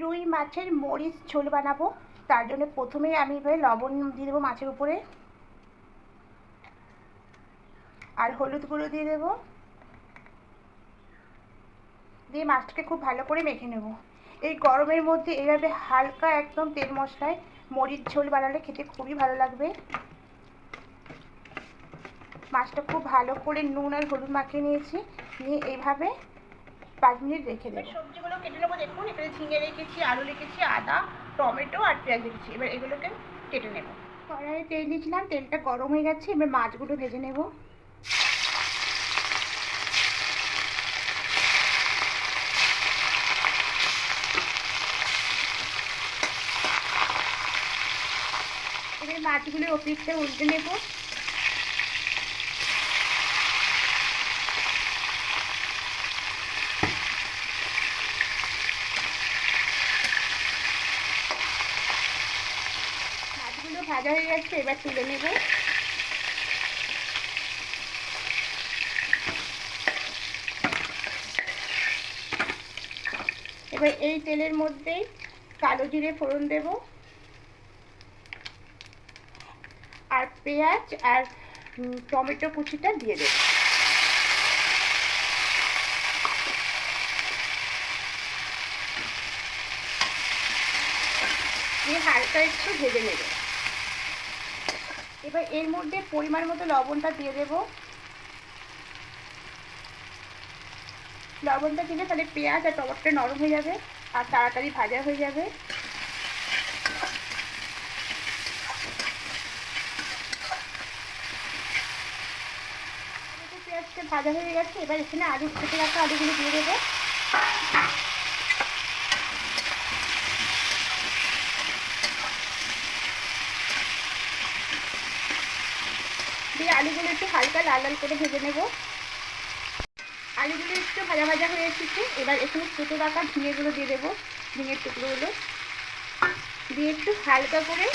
রুই মাছের মরিচ ঝোল বানাবো। তার জন্য প্রথমে আমি এভাবে লবণ দিয়ে দেবো মাছের উপরে। আর হলুদ গুঁড়ো দিয়ে দেবো। দিয়ে মাছটাকে খুব ভালো করে মেখে নেব। এই গরমের মধ্যে এইভাবে হালকা একদম তেল মশলায় মরিচ ঝোল বানালে খেতে খুবই ভালো লাগবে। মাছটা খুব ভালো করে নুন আর হলুদ মাখিয়ে নিয়েছি। নিয়ে এইভাবে পাঁচ মিনিট রেখে দেবো। সবজিগুলো কেটে নেব দেখুন এখানে ঝিঙে রেখেছি আলু রেখেছি আদা টমেটো আর পেঁয়াজ রেখেছি। এবার এগুলোকে কেটে নেব। কড়াইয়ে তেল দিয়েছিলাম তেলটা গরম হয়ে গেছে এবার মাছগুলো ভেজে নেব। এবার মাছগুলো ওপিকটা উল্টে নেব মাছগুলো ভাজা হয়ে গেছে, এবার তুলে নেব। এবার এই তেলের মধ্যেই কালো জিরে ফোড়ন দেব। আর পেঁয়াজ আর টমেটো কুচিটা দিয়ে দেব। হালকা একটু ভেজে নেবে। এবার এর মধ্যে পরিমাণ মতো লবণটা দিয়ে দেব। লবণটা দিলে তাহলে পেঁয়াজ আর টমেটোটা নরম হয়ে যাবে আর তাড়াতাড়ি ভাজা হয়ে যাবে। পেঁয়াজটা ভাজা হয়ে গেছে, এবার এখানে আলু, কেটে রাখা আলুগুলো দিয়ে দেবো। দিয়ে আলুগুলো একটু হালকা লাল লাল করে ভেজে নেব। আলুগুলো একটু ভাজা ভাজা হয়ে এসেছে। এবার এখানে ছোটো রাখা ঝিঙেগুলো দিয়ে দেবো, ঝিঙের টুকরোগুলো। দিয়ে একটু হালকা করে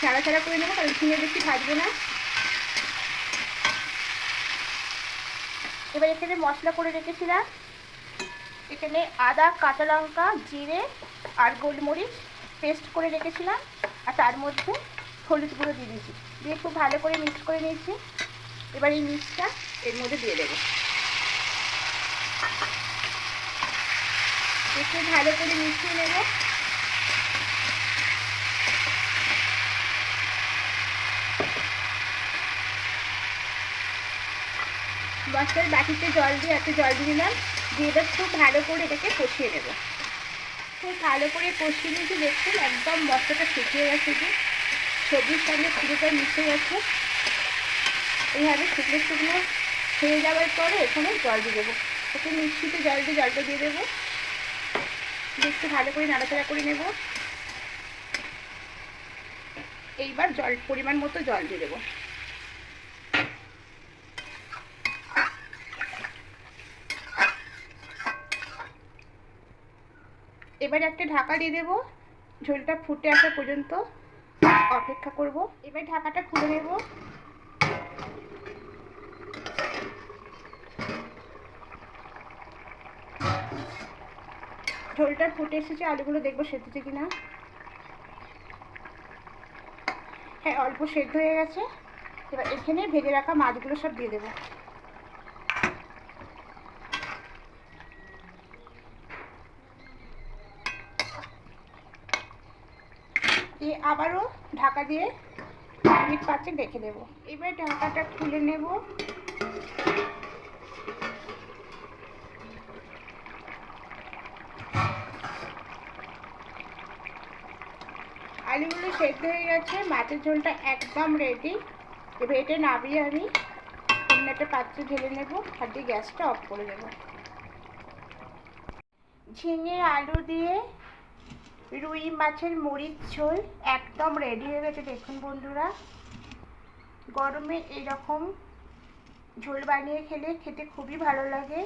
ছাড়া ছাড়া করে নেব, কারণ ঝিঙে বেশি ভাজবো না। এবার এখানে মশলা করে রেখেছিলাম। এখানে আদা, কাঁচা লঙ্কা, জিরে আর গোলমরিচ পেস্ট করে রেখেছিলাম। আর তার মধ্যে হলুদ গুঁড়ো দিয়ে দিয়েছি। দিয়ে খুব ভালো করে মিক্স করে নিয়েছি। এবার এই মিক্সটা এর মধ্যে দিয়ে দেবো। একটু ভালো করে মিশিয়ে নেব। মশলার বাটিতে জল দিয়ে এত জল দিয়ে দিলাম। দিয়ে এবার খুব ভালো করে এটাকে কষিয়ে নেব। খুব ভালো করে কষিয়ে নিয়েছি, দেখুন একদম মশলাটা শুকিয়ে গেছে যে। সবজির সঙ্গে পুরোটা মিশে গেছে। এইভাবে শুকনো শুকনো হয়ে যাওয়ার পরে এখানে জল দিয়ে দেবো। ওকে মিষ্টিতে জল দিয়ে জলটা দিয়ে দেবো। একটু ভালো করে নাড়াচাড়া করে নেব। এইবার জল, পরিমাণ মতো জল দিয়ে দেবো। এবার একটা ঢাকা দিয়ে দেবো। ঝোলটা ফুটে আসা পর্যন্ত। অপেক্ষা করব। এবার ঢাকাটা খুলে নেব। ঝোলটা ফুটে এসেছে, আলুগুলো দেখব সেদ্ধছে কিনা। হ্যাঁ অল্প সেদ্ধ হয়ে গেছে। এবার এখানে ভেজে রাখা মাছগুলো সব দিয়ে দেবো। দিয়ে আবারও ঢাকা দিয়ে মিনিট পাঁচে রেখে দেবো এবার ঢাকাটা খুলে নেব। আলুগুলো সেদ্ধ হয়ে গেছে, মাছের ঝোলটা একদম রেডি এবার এটা নামিয়ে আমি অন্য একটা পাত্রে ঢেলে নেব আর দিয়ে গ্যাসটা অফ করে দেবো ঝিঙে, আলু দিয়ে রুই মাছের মরিচ ঝোল একদম রেডি হয়ে গেছে। দেখুন বন্ধুরা, গরমে এরকম ঝোল বানিয়ে খেলে খেতে খুবই ভালো লাগে।